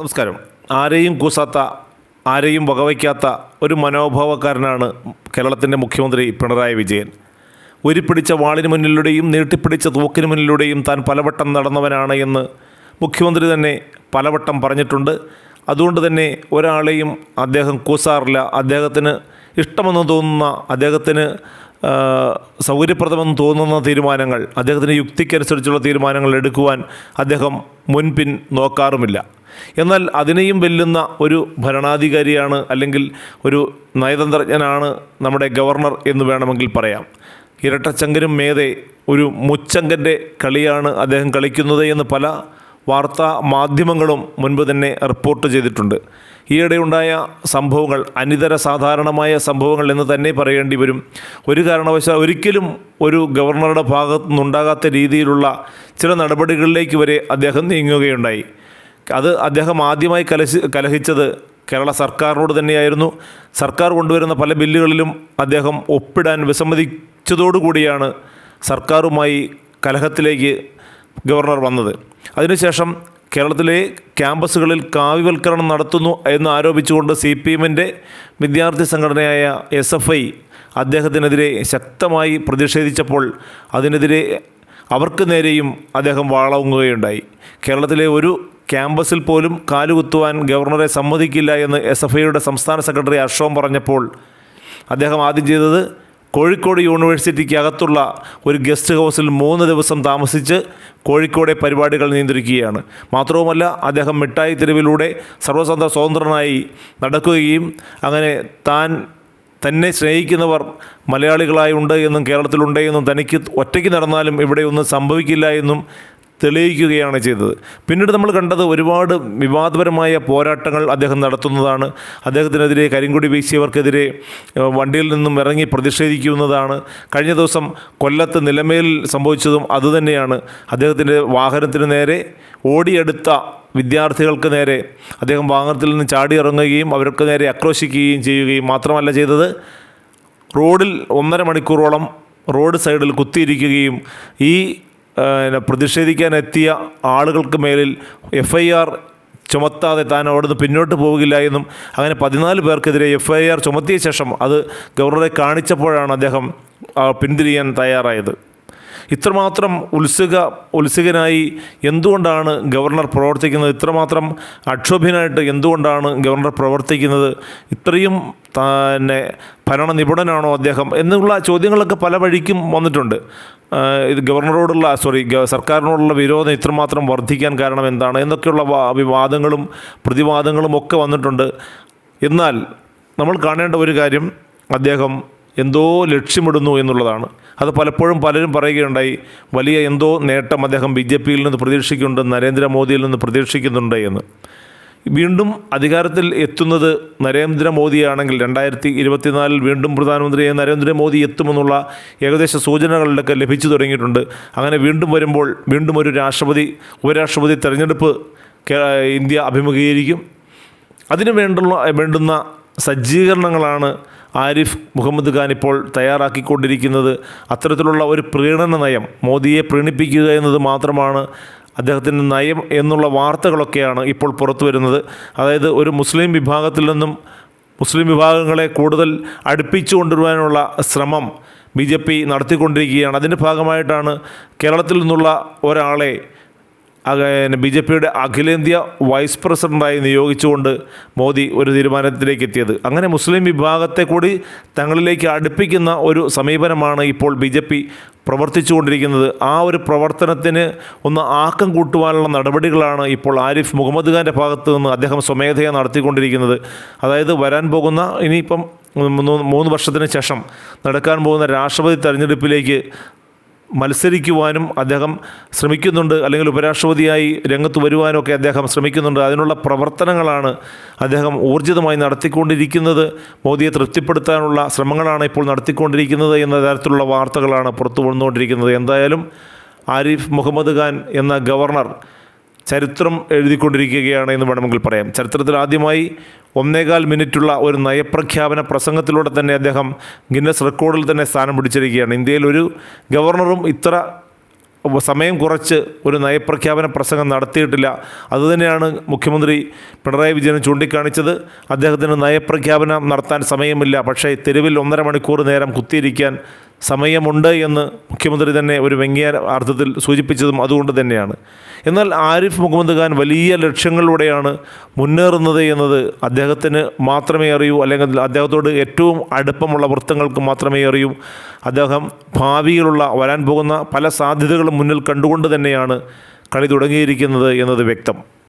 നമസ്കാരം. ആരെയും കൂസാത്ത ആരെയും വകവയ്ക്കാത്ത ഒരു മനോഭാവക്കാരനാണ് കേരളത്തിന്റെ മുഖ്യമന്ത്രി പിണറായി വിജയൻ. ഉരുപ്പിടിച്ച വാളിന് മുന്നിലൂടെയും നീട്ടിപ്പിടിച്ച തൂക്കിന് മുന്നിലൂടെയും താൻ പലവട്ടം നടന്നവനാണ് എന്ന് മുഖ്യമന്ത്രി തന്നെ പലവട്ടം പറഞ്ഞിട്ടുണ്ട്. അതുകൊണ്ട് തന്നെ ഒരാളെയും അദ്ദേഹം കൂസാറില്ല. അദ്ദേഹത്തിന് ഇഷ്ടമെന്ന് തോന്നുന്ന അദ്ദേഹത്തിന് സൗകര്യപ്രദമെന്ന് തോന്നുന്ന തീരുമാനങ്ങൾ അദ്ദേഹത്തിന്റെ യുക്തിക്കനുസരിച്ചുള്ള തീരുമാനങ്ങൾ എടുക്കുവാൻ അദ്ദേഹം മുൻപിൻ നോക്കാറുമില്ല. എന്നാൽ അതിനെയും വെല്ലുന്ന ഒരു ഭരണാധികാരിയാണ് അല്ലെങ്കിൽ ഒരു നയതന്ത്രജ്ഞനാണ് നമ്മുടെ ഗവർണർ എന്ന് വേണമെങ്കിൽ പറയാം. ഇരട്ടച്ചങ്കനും മേതെ ഒരു മുച്ചങ്കന്റെ കളിയാണ് അദ്ദേഹം കളിക്കുന്നത് എന്ന് പല വാർത്താ മാധ്യമങ്ങളും മുൻപ് തന്നെ റിപ്പോർട്ട് ചെയ്തിട്ടുണ്ട്. ഈയിടെയുണ്ടായ സംഭവങ്ങൾ അനിതര സാധാരണമായ സംഭവങ്ങൾ എന്ന് തന്നെ പറയേണ്ടി വരും. ഒരു കാരണവശാൽ ഒരിക്കലും ഒരു ഗവർണറുടെ ഭാഗത്തു നിന്നുണ്ടാകാത്ത രീതിയിലുള്ള ചില നടപടികളിലേക്ക് വരെ അദ്ദേഹം നീങ്ങുകയുണ്ടായി. അത് അദ്ദേഹം ആദ്യമായി കലശി കലഹിച്ചത് കേരള സർക്കാരിനോട് തന്നെയായിരുന്നു. സർക്കാർ കൊണ്ടുവരുന്ന പല ബില്ലുകളിലും അദ്ദേഹം ഒപ്പിടാൻ വിസമ്മതിച്ചതോടുകൂടിയാണ് സർക്കാരുമായി കലഹത്തിലേക്ക് ഗവർണർ വന്നത്. അതിനുശേഷം കേരളത്തിലെ ക്യാമ്പസുകളിൽ കാവ്യവൽക്കരണം നടത്തുന്നു എന്ന് ആരോപിച്ചുകൊണ്ട് സി പി എമ്മിന്റെ വിദ്യാർത്ഥി സംഘടനയായ എസ് എഫ് ഐ അദ്ദേഹത്തിനെതിരെ ശക്തമായി പ്രതിഷേധിച്ചപ്പോൾ അതിനെതിരെ അവർക്ക് നേരെയും അദ്ദേഹം വാളവുങ്ങുകയുണ്ടായി കേരളത്തിലെ ഒരു ക്യാമ്പസിൽ പോലും കാലുകുത്തുവാൻ ഗവർണറെ സമ്മതിക്കില്ല എന്ന് എസ് എഫ് ഐയുടെ സംസ്ഥാന സെക്രട്ടറി അർഷോം പറഞ്ഞപ്പോൾ അദ്ദേഹം ആദ്യം ചെയ്തത് കോഴിക്കോട് യൂണിവേഴ്സിറ്റിക്ക് അകത്തുള്ള ഒരു ഗസ്റ്റ് ഹൗസിൽ മൂന്ന് ദിവസം താമസിച്ച് കോഴിക്കോടെ പരിപാടികൾ നിയന്ത്രിക്കുകയാണ്. മാത്രവുമല്ല അദ്ദേഹം മിഠായി തെരുവിലൂടെ സർവസന്ത സ്വതന്ത്രനായി നടക്കുകയും അങ്ങനെ താൻ തന്നെ സ്നേഹിക്കുന്നവർ മലയാളികളായി ഉണ്ട് എന്നും കേരളത്തിലുണ്ട് എന്നും തനിക്ക് ഒറ്റയ്ക്ക് നടന്നാലും ഇവിടെ ഒന്നും സംഭവിക്കില്ല എന്നും തെളിയിക്കുകയാണ് ചെയ്തത്. പിന്നീട് നമ്മൾ കണ്ടത് ഒരുപാട് വിവാദപരമായ പോരാട്ടങ്ങൾ അദ്ദേഹം നടത്തുന്നതാണ്. അദ്ദേഹത്തിനെതിരെ കരിങ്കുടി വീശിയവർക്കെതിരെ വണ്ടിയിൽ നിന്നും ഇറങ്ങി പ്രതിഷേധിക്കുന്നതാണ്. കഴിഞ്ഞ ദിവസം കൊല്ലത്ത് നിലമേലിൽ സംഭവിച്ചതും അതുതന്നെയാണ്. അദ്ദേഹത്തിന്റെ വാഹനത്തിന് നേരെ ഓടിയെടുത്ത വിദ്യാർത്ഥികൾക്ക് നേരെ അദ്ദേഹം വാഹനത്തിൽ നിന്ന് ചാടി ഇറങ്ങുകയും അവർക്ക് നേരെ ആക്രോശിക്കുകയും ചെയ്യുകയും മാത്രമല്ല ചെയ്തത്. റോഡിൽ ഒന്നര മണിക്കൂറോളം റോഡ് സൈഡിൽ കുത്തിയിരിക്കുകയും ഈ പ്രതിഷേധിക്കാനെത്തിയ ആളുകൾക്ക് മേലിൽ എഫ് ഐ ആർ ചുമത്താതെ താൻ അവിടുന്ന് പിന്നോട്ട് പോവുകയില്ല എന്നും അങ്ങനെ പതിനാല് പേർക്കെതിരെ എഫ് ഐ ആർ ചുമത്തിയ ശേഷം അത് ഗവർണറെ കാണിച്ചപ്പോഴാണ് അദ്ദേഹം പിന്തിരിയാൻ തയ്യാറായത്. ഇത്രമാത്രം ഉത്സുക ഉത്സുകനായി എന്തുകൊണ്ടാണ് ഗവർണർ പ്രവർത്തിക്കുന്നത്? ഇത്രമാത്രം അക്ഷോഭ്യനായിട്ട് എന്തുകൊണ്ടാണ് ഗവർണർ പ്രവർത്തിക്കുന്നത്? ഇത്രയും തന്നെ ഭരണ നിപുണനാണോ അദ്ദേഹം? എന്നുള്ള ചോദ്യങ്ങളൊക്കെ പല വഴിക്കും വന്നിട്ടുണ്ട്. ഇത് ഗവർണറോടുള്ള സോറി സർക്കാരിനോടുള്ള വിരോധം ഇത്രമാത്രം വർദ്ധിക്കാൻ കാരണം എന്താണ്? എന്നൊക്കെയുള്ള വിവാദങ്ങളും പ്രതിവാദങ്ങളും ഒക്കെ വന്നിട്ടുണ്ട്. എന്നാൽ നമ്മൾ കാണേണ്ട ഒരു കാര്യം അദ്ദേഹം എന്തോ ലക്ഷ്യമിടുന്നു എന്നുള്ളതാണ്. അത് പലപ്പോഴും പലരും പറയുകയുണ്ടായി വലിയ എന്തോ നേട്ടം അദ്ദേഹം ബി ജെ പിയിൽ നിന്ന് പ്രതീക്ഷിക്കുന്നുണ്ട് നരേന്ദ്രമോദിയിൽ നിന്ന് പ്രതീക്ഷിക്കുന്നുണ്ട് എന്ന്. വീണ്ടും അധികാരത്തിൽ എത്തുന്നത് നരേന്ദ്രമോദിയാണെങ്കിൽ രണ്ടായിരത്തി ഇരുപത്തിനാലിൽ വീണ്ടും പ്രധാനമന്ത്രിയെ നരേന്ദ്രമോദി എത്തുമെന്നുള്ള ഏകദേശ സൂചനകളിലൊക്കെ ലഭിച്ചു തുടങ്ങിയിട്ടുണ്ട്. അങ്ങനെ വീണ്ടും വരുമ്പോൾ വീണ്ടും ഒരു രാഷ്ട്രപതി ഉപരാഷ്ട്രപതി തെരഞ്ഞെടുപ്പ് ഇന്ത്യ അഭിമുഖീകരിക്കും. അതിനു വേണ്ടുള്ള വേണ്ടുന്ന സജ്ജീകരണങ്ങളാണ് ആരിഫ് മുഹമ്മദ് ഖാൻ ഇപ്പോൾ തയ്യാറാക്കിക്കൊണ്ടിരിക്കുന്നത് അത്തരത്തിലുള്ള ഒരു പ്രീണന നയം മോദിയെ പ്രീണിപ്പിക്കുക എന്നത് മാത്രമാണ് അദ്ദേഹത്തിന്റെ നയം എന്നുള്ള വാർത്തകളൊക്കെയാണ് ഇപ്പോൾ പുറത്തു വരുന്നത്. അതായത് ഒരു മുസ്ലിം വിഭാഗത്തിൽ നിന്നും മുസ്ലിം വിഭാഗങ്ങളെ കൂടുതൽ അടുപ്പിച്ചു കൊണ്ടുവരുവാനുള്ള ശ്രമം ബി ജെ പി നടത്തിക്കൊണ്ടിരിക്കുകയാണ്. അതിന്റെ ഭാഗമായിട്ടാണ് കേരളത്തിൽ നിന്നുള്ള ഒരാളെ ബി ജെ പിയുടെ അഖിലേന്ത്യാ വൈസ് പ്രസിഡന്റായി നിയോഗിച്ചുകൊണ്ട് മോദി ഒരു തീരുമാനത്തിലേക്ക് എത്തിയത്. അങ്ങനെ മുസ്ലിം വിഭാഗത്തെ കൂടി തങ്ങളിലേക്ക് അടുപ്പിക്കുന്ന ഒരു സമീപനമാണ് ഇപ്പോൾ ബി ജെ പി പ്രവർത്തിച്ചുകൊണ്ടിരിക്കുന്നത്. ആ ഒരു പ്രവർത്തനത്തിന് ഒന്ന് ആക്കം കൂട്ടുവാനുള്ള നടപടികളാണ് ഇപ്പോൾ ആരിഫ് മുഹമ്മദ് ഖാന്റെ ഭാഗത്ത് നിന്ന് അദ്ദേഹം സ്വമേധയാ നടത്തിക്കൊണ്ടിരിക്കുന്നത്. അതായത് വരാൻ പോകുന്ന ഇനിയിപ്പം മൂന്ന് വർഷത്തിന് ശേഷം നടക്കാൻ പോകുന്ന രാഷ്ട്രപതി തെരഞ്ഞെടുപ്പിലേക്ക് മത്സരിക്കുവാനും അദ്ദേഹം ശ്രമിക്കുന്നുണ്ട് അല്ലെങ്കിൽ ഉപരാഷ്ട്രപതിയായി രംഗത്ത് വരുവാനൊക്കെ അദ്ദേഹം ശ്രമിക്കുന്നുണ്ട്. അതിനുള്ള പ്രവർത്തനങ്ങളാണ് അദ്ദേഹം ഊർജിതമായി നടത്തിക്കൊണ്ടിരിക്കുന്നത്. മോദിയെ തൃപ്തിപ്പെടുത്താനുള്ള ശ്രമങ്ങളാണ് ഇപ്പോൾ നടത്തിക്കൊണ്ടിരിക്കുന്നത് എന്ന തരത്തിലുള്ള വാർത്തകളാണ് പുറത്തു വന്നുകൊണ്ടിരിക്കുന്നത്. എന്തായാലും ആരിഫ് മുഹമ്മദ് ഖാൻ എന്ന ഗവർണർ ചരിത്രം എഴുതിക്കൊണ്ടിരിക്കുകയാണ് എന്ന് വേണമെങ്കിൽ പറയാം. ചരിത്രത്തിൽ ആദ്യമായി ഒന്നേകാൽ മിനിറ്റുള്ള ഒരു നയപ്രഖ്യാപന പ്രസംഗത്തിലൂടെ തന്നെ അദ്ദേഹം ഗിന്നസ് റെക്കോർഡിൽ തന്നെ സ്ഥാനം പിടിച്ചിരിക്കുകയാണ്. ഇന്ത്യയിൽ ഒരു ഗവർണറും ഇത്ര സമയം കുറച്ച് ഒരു നയപ്രഖ്യാപന പ്രസംഗം നടത്തിയിട്ടില്ല. അതുതന്നെയാണ് മുഖ്യമന്ത്രി പിണറായി വിജയൻ ചൂണ്ടിക്കാണിച്ചത്. അദ്ദേഹത്തിന് നയപ്രഖ്യാപനം നടത്താൻ സമയമില്ല. പക്ഷേ തെരുവിൽ ഒന്നര മണിക്കൂർ നേരം കുത്തിയിരിക്കാൻ സമയമുണ്ട് എന്ന് മുഖ്യമന്ത്രി തന്നെ ഒരു വ്യംഗ്യ അർത്ഥത്തിൽ സൂചിപ്പിച്ചതും അതുകൊണ്ട് തന്നെയാണ്. എന്നാൽ ആരിഫ് മുഹമ്മദ് ഖാൻ വലിയ ലക്ഷ്യങ്ങളിലൂടെയാണ് മുന്നേറുന്നത് എന്നത് അദ്ദേഹത്തിന് മാത്രമേ അറിയൂ അല്ലെങ്കിൽ അദ്ദേഹത്തോട് ഏറ്റവും അടുപ്പമുള്ള വൃത്തങ്ങൾക്ക് മാത്രമേ അറിയൂ. അദ്ദേഹം ഭാവിയിലുള്ള വരാൻ പോകുന്ന പല സാധ്യതകളും മുന്നിൽ കണ്ടുകൊണ്ട് തന്നെയാണ് കളി തുടങ്ങിയിരിക്കുന്നത് എന്നത് വ്യക്തം.